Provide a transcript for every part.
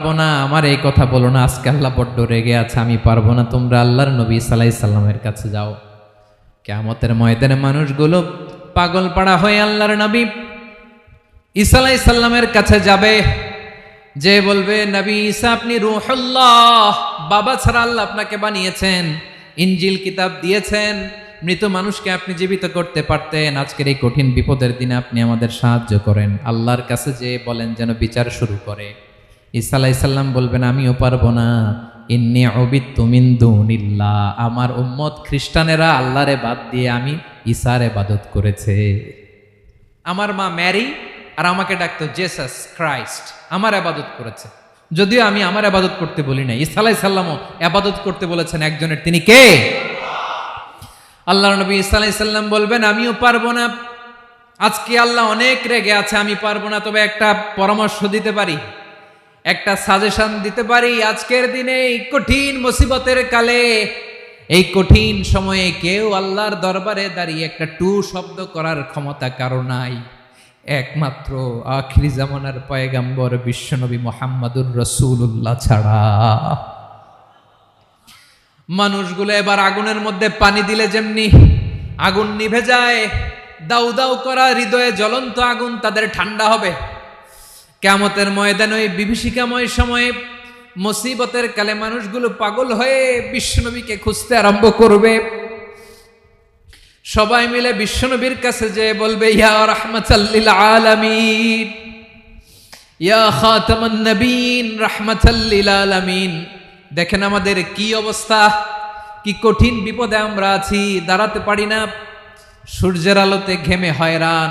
পারব না, আমার এই কথা বলো না, আজকে আল্লাহ বড্ড রেগে আছে, আমি পারব না, তোমরা আল্লাহর নবী সালাই সাল্লামের কাছে যাও। কেমতের ময়দানে মানুষগুলো পাগল পাড়া হয়ে আল্লাহর নবী ইসালাই সাল্লামের কাছে যাবে, যে বলবে, নবী ঈসা, আপনি রুহুল্লাহ, বাবা ছাড়া আল্লাহ আপনাকে বানিয়েছেন ইঞ্জিল কিতাব দিয়েছেন, মৃত মানুষকে আপনি জীবিত করতে পারতেন, আজকের এই কঠিন বিপদের দিনে আপনি আমাদের সাহায্য করেন। আল্লাহর কাছে যে বলেন, যেন বিচার শুরু করে। ঈসা আলাইসাল্লাম বলবেন, আমিও পারব না। ইন্নি অবিত্তুমিন দুনিল্লাহ। আমার উম্মত খ্রিস্টানেরা আল্লাহরে বাদ দিয়ে আমি ঈসার এবাদত করেছে। আমার মা ম্যারি আর আমাকে ডাকতো জেসাস ক্রাইস্ট। আমার আবাদত করেছে। যদিও আমি আমার আবাদত করতে বলি না ঈসা আলাই সাল্লামও আবাদত করতে বলেছেন একজনের। তিনি কে? আল্লাহ নবী ঈসা আলাই সাল্লাম বলবেন, আমিও পারব না। আজকে আল্লাহ অনেক রেগে আছে, আমি পারব না। তবে একটা পরামর্শ দিতে পারি। একটা সাজেশন দিতে পারি, আজকের দিনে এই কঠিন মুসিবতের কালে, এই কঠিন সময়ে কেউ আল্লাহর দরবারে দাঁড়িয়ে একটা টু শব্দ করার ক্ষমতা কারও নাই। একমাত্র আখিরি জামানার পয়গাম্বর বিশ্বনবী মোহাম্মদুর রসুল্লাহ ছাড়া। মানুষগুলো এবার আগুনের মধ্যে পানি দিলে যেমনি আগুন নিভে যায় দাউ দাউ করা হৃদয়ে জ্বলন্ত আগুন তাদের ঠান্ডা হবে। কেমতের ময়দানে ওই বিভীষিকাময় সময়ে মুসিবতের কালে মানুষগুলো পাগল হয়ে বিশ্বনবীকে খুঁজতে আরম্ভ করবে। সবাই মিলে বিশ্বনবীর কাছে যে বলবে, ইয়া রহমতাল্লিল আলামিন, ইয়া খাতামান নবীন রহমতাল্লিল আলামিন। দেখেন আমাদের কি অবস্থা, কি কঠিন বিপদে আমরা আছি, দাঁড়াতে পারি না। সূর্যের আলোতে ঘেমে হয়রান।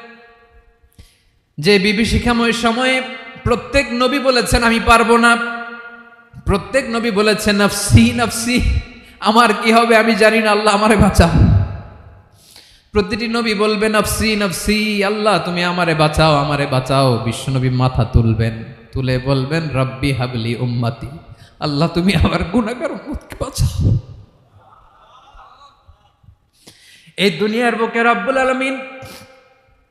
যে বিভীষিকাময় সময়ে প্রত্যেক নবী বলেছেন, আমি পারব না। প্রত্যেক নবী বলেছেন, নফসি নফসি, আমার কি হবে আমি জানি না, আল্লাহ আমারে বাঁচা প্রতিটি নবী বলবে, নফসি নফসি, আল্লাহ, তুমি আমারে বাঁচাও আমারে বাঁচাও। বিশ্বনবী মাথা তুলবেন, তুলে বলবেন, রব্বি হাবলি উম্মাতি, আল্লাহ, তুমি আমার গুণাগার উম্মতকে বাঁচাও। এই দুনিয়ার বুকে রব্বুল আলমিন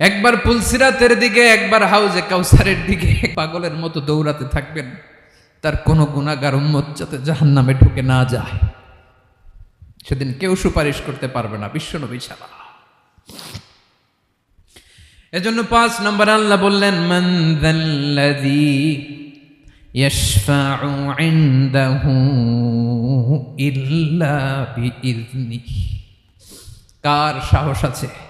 একবার পুলসিরাতের দিকে, একবার হাউজে কাউসারের দিকে। পাগলের মতো দৌড়াতে থাকবেন, তার কোনো গুণাগার উম্মত যাতে জাহান নামে ঢুকে না যায়। সেদিন কেউ সুপারিশ করতে পারবে না, বিশ্বনবী ছাড়া। এজন্য পাঁচ নম্বর আল্লাহ বললেন, মান ইনদাহু ইল্লা কার সাহস আছে?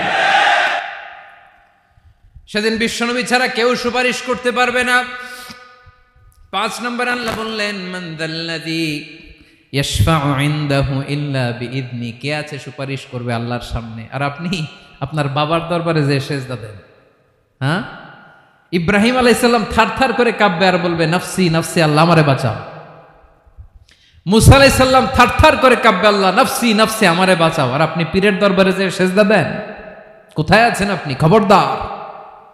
সেদিন বিশ্বনবী ছাড়া কেউ সুপারিশ করতে পারবে না। পাঁচ নম্বর আল্লাহ বললেন মান্দাল্লাদি বিইذনি কে আছে সুপারিশ করবে আল্লাহর সামনে? আর আপনি, আপনার বাবার দরবারে যে সেজদা দেন হ্যাঁ? ইব্রাহিম আলাইসাল্লাম থার থার করে কাব্যে আর বলবে, নফসি নফসি, আল্লাহ আমারে বাঁচাও। মুসা আলাইসাল্লাম থার থার করে কাব্যে আল্লাহ, নফসি নফসি, আমারে বাঁচাও। আর আপনি পীরের দরবারে যে সেজদা দেন, কোথায় আছেন আপনি? খবরদার।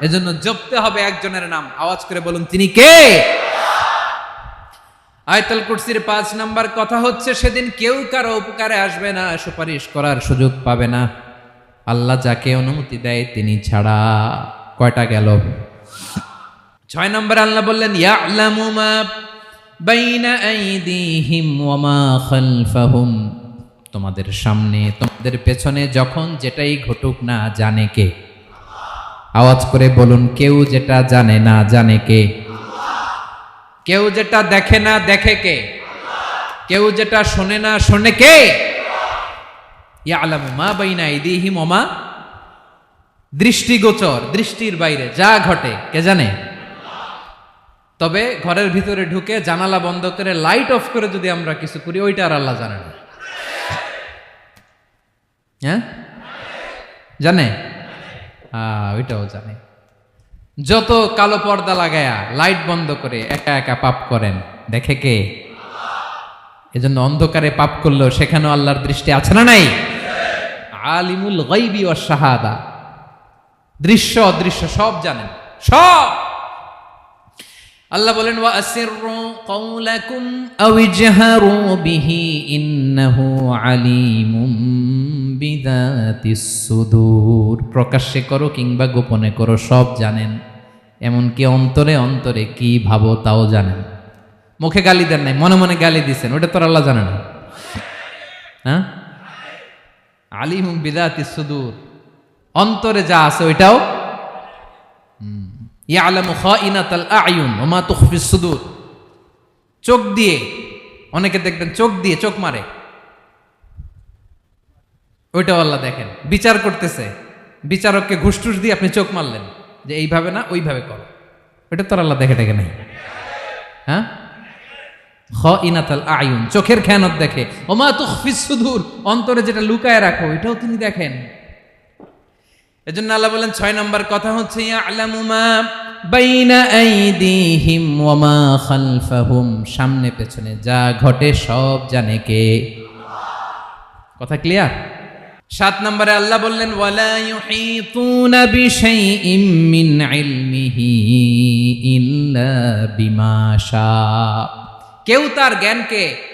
এজন্য জপতে হবে একজনের নাম। আওয়াজ করে বলুন, তিনি কে? আয়তাল কুরসির পাঁচ নাম্বার কথা হচ্ছে, সেদিন কেউ কারও উপকারে আসবে না, সুপারিশ করার সুযোগ পাবে না। আল্লাহ যাকে অনুমতি দেয়, তিনি ছাড়া। কয়টা গেল? ছয় নম্বর আল্লাহ বললেন বাইনা তোমাদের সামনে, তোমাদের পেছনে যখন যেটাই ঘটুক না, জানে কে? আওয়াজ করে বলুন, কেউ যেটা জানে না জানে কে? কেউ যেটা দেখে না দেখে কে? কেউ যেটা শোনে না শোনে কে? ইয়ালামু মা বাইনা আইদিহিম ওয়া মা দৃষ্টিগোচর, দৃষ্টির বাইরে, যা ঘটে, কে জানে? তবে ঘরের ভিতরে ঢুকে জানালা বন্ধ করে লাইট অফ করে যদি আমরা কিছু করি, ওইটা আর আল্লাহ জানে না। হ্যাঁ? জানে? হ্যাঁ ওইটাও জানে। যত কালো পর্দা লাগায়া লাইট বন্ধ করে একা একা পাপ করেন, দেখে কে? এজন্য অন্ধকারে পাপ করলেও সেখানেও আল্লাহর দৃষ্টি আছে না নাই? আলিমুল গাইবি ও শাহাদা। দৃশ্য অদৃশ্য সব জানেন। সব! আল্লাহ বলেন ওয়া আসিররু কওলাকুম আও ইজহারু বিহি ইন্নাহু আলিমুম বিযাতিস সুদূর। প্রকাশ্যে করো কিংবা গোপনে করো সব জানেন। এমনকি অন্তরে অন্তরে কি ভাবো তাও জানেন। মুখে গালি দেন নাই মনে মনে গালি দিছেন ওটা তো আল্লাহ জানে না। হ্যাঁ? আলিমুম বিদাতিস সুদূর। অন্তরে যা আছে ওইটাও? হুম, চোখ দিয়ে, অনেকে দেখবেন চোখ দিয়ে চোখ মারে। ওইটাও আল্লাহ দেখেন। বিচার করতেছে। বিচারককে ঘুষটুস দিয়ে আপনি চোখ মারলেন যে এইভাবে না, ওইভাবে করো। ওইটা তোর আল্লাহ দেখে দেখে নাই। হ্যাঁ? খ ইনাতাল আয়ুন, চোখের খেয়ানত দেখে। ওমা তুখফিস সুদূর, অন্তরে যেটা লুকায় রাখো এটাও তিনি দেখেন। এজন্য আল্লাহ বলেন, ছয় নম্বর কথা হচ্ছে সামনে পেছনে যা ঘটে সব জানে কে। কথা ক্লিয়ার? সাত নম্বরে আল্লাহ বললেন ইল্লা বিমা কেউ তার জ্ঞানকে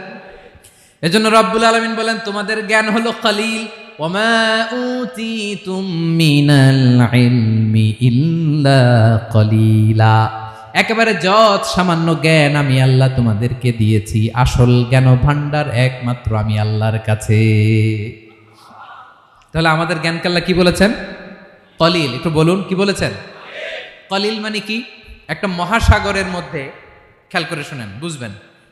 এজন্য রব্বুল আলমিন বলেন, তোমাদের জ্ঞান হলো কলিল। কলিলা। একেবারে যত সামান্য জ্ঞান আমি আল্লাহ তোমাদেরকে দিয়েছি, আসল জ্ঞান ভান্ডার একমাত্র আমি আল্লাহর কাছে। তাহলে আমাদের জ্ঞানকে আল্লাহ কি বলেছেন? কলিল। একটু বলুন, কি বলেছেন? কলিল মানে কি? একটা মহাসাগরের মধ্যে, খেয়াল করে শুনেন, বুঝবেন।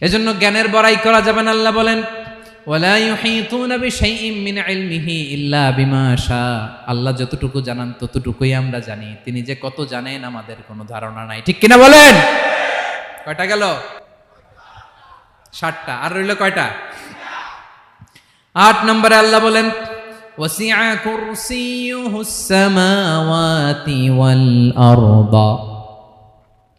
এজন্য জ্ঞানের বড়াই করা যাবে না, আল্লাহ বলেন আল্লাহ যতটুকু জানান, ততটুকুই আমরা জানি। তিনি যে কত জানেন, আমাদের কোনো ধারণা নাই। ঠিক কিনা বলেন? কয়টা গেল? ষাটটা আর রইল কয়টা? আট নম্বরে আল্লাহ বলেন কুরসিয়ুহুস সামাওয়াতি ওয়াল আরদা।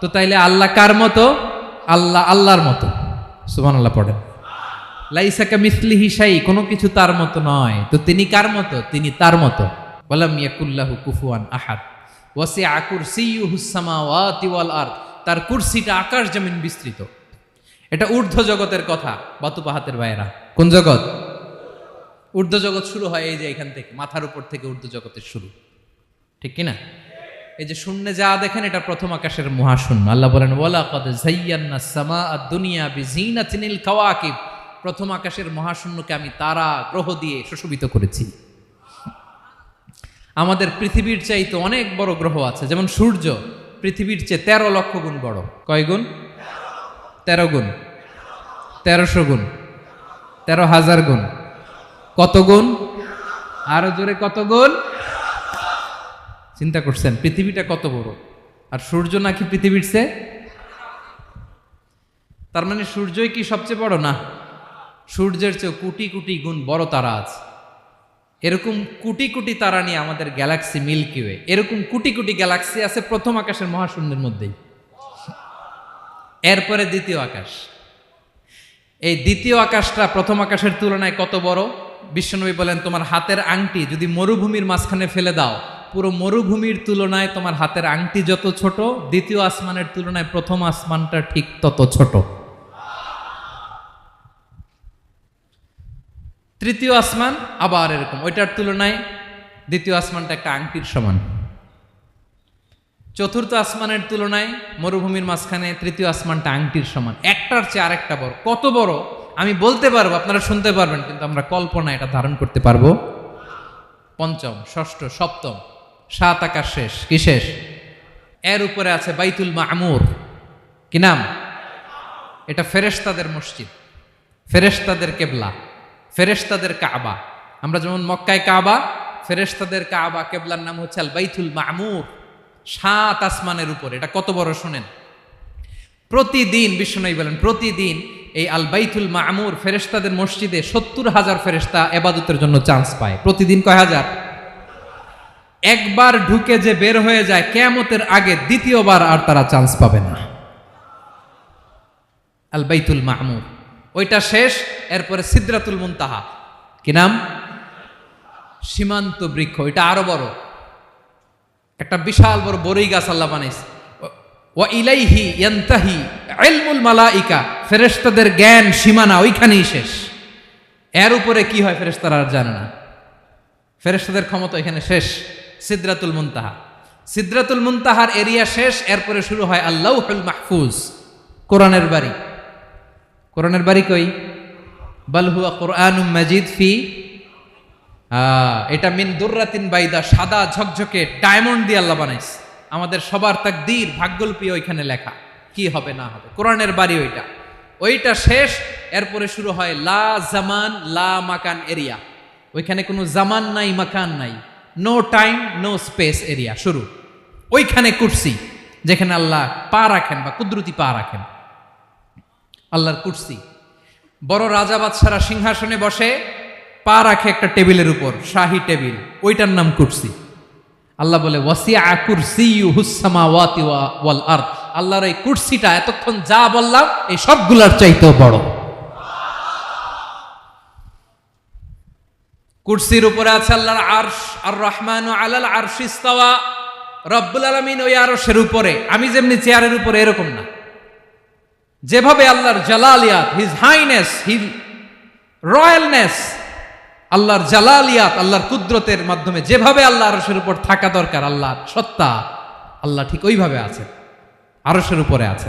তো তাইলে আল্লাহ কার মতো? আল্লাহ আল্লাহর মতো। সুবহানাল্লাহ পড়েন। লাইসাকা মিসলি হিসাই কোনো কিছু তার মতো নয়। তো তিনি কার মতো? তিনি তার মতো। বলাম ইয়াকুল্লাহু কুফুয়ান আহাদ। ওয়াসি আকুর সিউহুসামাওয়াতি ওয়াল আরদ। তার কুরসিটা আকাশ জমিন বিস্তৃত। এটা ঊর্ধ্ব জগতের কথা, বাতুপাহাতের ভাইয়েরা। কোন জগৎ? ঊর্ধ্ব জগৎ শুরু হয় এই যে এখান থেকে, মাথার উপর থেকে ঊর্ধ্ব জগতের শুরু। ঠিক কি না এই যে শূন্যে যা দেখেন, এটা প্রথম আকাশের মহাশূন্য। আল্লাহ বলেন ওয়ালা সামা দুনিয়া বিজিনাতিনিল কাওয়াকিব। প্রথম আকাশের মহাশূন্যকে আমি তারা, গ্রহ দিয়ে সুশোভিত করেছি। আমাদের পৃথিবীর চাইতে অনেক বড় গ্রহ আছে, যেমন সূর্য, পৃথিবীর চেয়ে তেরো লক্ষ গুণ বড়। কয় গুণ? তেরো গুণ। তেরোশো গুণ। তেরো হাজার গুণ। কত গুণ? আরও জোরে কত গুণ? চিন্তা করছেন, পৃথিবীটা কত বড়? আর সূর্য নাকি পৃথিবীর সে তার মানে সূর্যই কি সবচেয়ে বড়? না। সূর্যের চেয়ে কোটি কোটি গুণ বড় তারা আছে। এরকম কোটি কোটি তারা নিয়ে আমাদের গ্যালাক্সি মিল্কি ওয়ে। এরকম কোটি কোটি গ্যালাক্সি আছে প্রথম আকাশের মহাশূন্যের মধ্যেই। এরপরে দ্বিতীয় আকাশ। এই দ্বিতীয় আকাশটা প্রথম আকাশের তুলনায় কত বড়? বিশ্বনবী বলেন, তোমার হাতের আংটি যদি মরুভূমির মাঝখানে ফেলে দাও পুরো মরুভূমির তুলনায় তোমার হাতের আংটি যত ছোট, দ্বিতীয় আসমানের তুলনায় প্রথম আসমানটা ঠিক তত ছোট। তৃতীয় আসমান আবার এরকম, ওইটার তুলনায় দ্বিতীয় আসমানটা একটা আংটির সমান। চতুর্থ আসমানের তুলনায় মরুভূমির মাঝখানে তৃতীয় আসমানটা আংটির সমান। একটার চেয়ে আরেকটা বড়। কত বড়? আমি বলতে পারব, আপনারা শুনতে পারবেন, কিন্তু আমরা কল্পনা এটা ধারণ করতে পারব। পঞ্চম, ষষ্ঠ, সপ্তম। সাত আকাশ শেষ। কি শেষ? এর উপরে আছে বাইতুল মামুর। কি নাম? এটা ফেরেশতাদের মসজিদ। ফেরেশতাদের কেবলা। ফেরেশতাদের কাবা। আমরা যেমন মক্কায় কাবা, ফেরেশতাদের কাবা কেবলার নাম হচ্ছে আল বাইতুল মামুর। সাত আসমানের উপর। এটা কত বড় শোনেন? প্রতিদিন, বিষ্ণু বলেন, প্রতিদিন এই আল বাইতুল মামুর ফেরেশতাদের মসজিদে সত্তর হাজার ফেরেশতা এবাদতের জন্য চান্স পায়। প্রতিদিন কয় হাজার? একবার ঢুকে যে বের হয়ে যায়, কেয়ামতের আগে দ্বিতীয়বার আর তারা চান্স পাবে না। আল বাইতুল মামুর। ওইটা শেষ, এরপরে সিদ্রাতুল মুনতাহা। কি নাম? সীমান্ত বৃক্ষ এটা আরও বড়। একটা বিশাল বড় বড়ই গাছ আল্লাহ বানাইছে। ওয়া ইলাইহি ইয়ান্তাহি ইলমুল মালাইকা। ফেরেশতাদের জ্ঞান সীমানা ওইখানেই শেষ। এর উপরে কি হয়, ফেরেশতারা আর জানে না। ফেরেশতাদের ক্ষমতা এখানে শেষ। সিদ্রাতুল মুনতাহা। সিদ্রাতুল মুনতাহার এরিয়া শেষ, এরপরে শুরু হয় আল্লাহুল মাহফুজ, কোরআনের বাড়ি। কোরআনের বাড়ি কই? বালহুয়া কোরআন মাজিদ ফি এটা মিন দুর্রাতিন বাইদা, সাদা ঝকঝকে ডায়মন্ড দিয়ে আল্লাহ বানাইস আমাদের সবার তাকদীর, ভাগ্যল্পী ওইখানে লেখা। কি হবে, না হবে? কোরআনের বাড়ি ওইটা। ওইটা শেষ, এরপরে শুরু হয় লা জামান, লা মাকান এরিয়া। ওইখানে কোনো জামান নাই, মাকান নাই। No time no space area শুরু। ওইখানে কুর্সি, যেখানে আল্লাহ পা রাখেন বা কুদরতি পা রাখেন। আল্লাহর কুর্সি। বড় রাজা বাদশারা সিংহাসনে বসে পা রাখে একটা টেবিলের উপর, শাহী টেবিল। ওইটার নাম কুর্সি। আল্লাহ বলে ওয়াসিয়া কুরসি হুসামা ওয়াতি ওয়াল আর্থ আল্লাহর এই কুর্সিটা এতক্ষণ যা বললাম, এই সবগুলার চাইতেও বড়। কুর্সির উপরে আছে আল্লাহর আরশ আর রহমান আলাল আরশ ইস্তাওয়া। রব্বুল আলামিন ওই আরশের উপরে, আমি যেমনি চেয়ারের উপরে এরকম না। যেভাবে আল্লাহর জালালিয়াত হিজ হাইনেস হিজ রয়্যালনেস আল্লাহর জালালিয়াত, আল্লাহর কুদরতের মাধ্যমে যেভাবে আল্লাহ আরশের উপর থাকা দরকার, আল্লাহর সত্তা, আল্লাহ ঠিক ওইভাবে আছে, আরশের উপরে আছে।